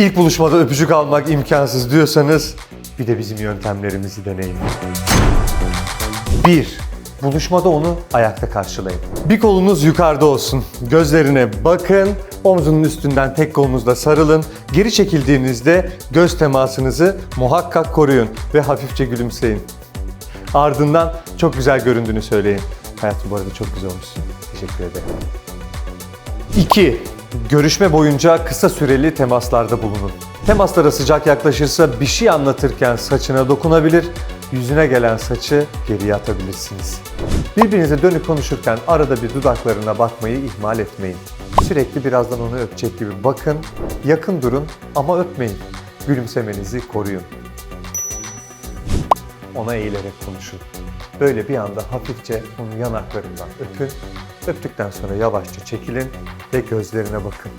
İlk buluşmada öpücük almak imkansız diyorsanız bir de bizim yöntemlerimizi deneyin. 1. Buluşmada onu ayakta karşılayın. Bir kolunuz yukarıda olsun. Gözlerine bakın. Omzunun üstünden tek kolunuzla sarılın. Geri çekildiğinizde göz temasınızı muhakkak koruyun ve hafifçe gülümseyin. Ardından çok güzel göründüğünü söyleyin. Hayatım bu arada çok güzel olmuşsun. Teşekkür ederim. 2. Görüşme boyunca kısa süreli temaslarda bulunun. Temaslara sıcak yaklaşırsa bir şey anlatırken saçına dokunabilir, yüzüne gelen saçı geriye atabilirsiniz. Birbirinize dönük konuşurken arada bir dudaklarına bakmayı ihmal etmeyin. Sürekli birazdan onu öpecek gibi bakın, yakın durun ama öpmeyin. Gülümsemenizi koruyun. Ona eğilerek konuşun. Böyle bir anda hafifçe onun yanaklarından öpün. Öptükten sonra yavaşça çekilin ve gözlerine bakın.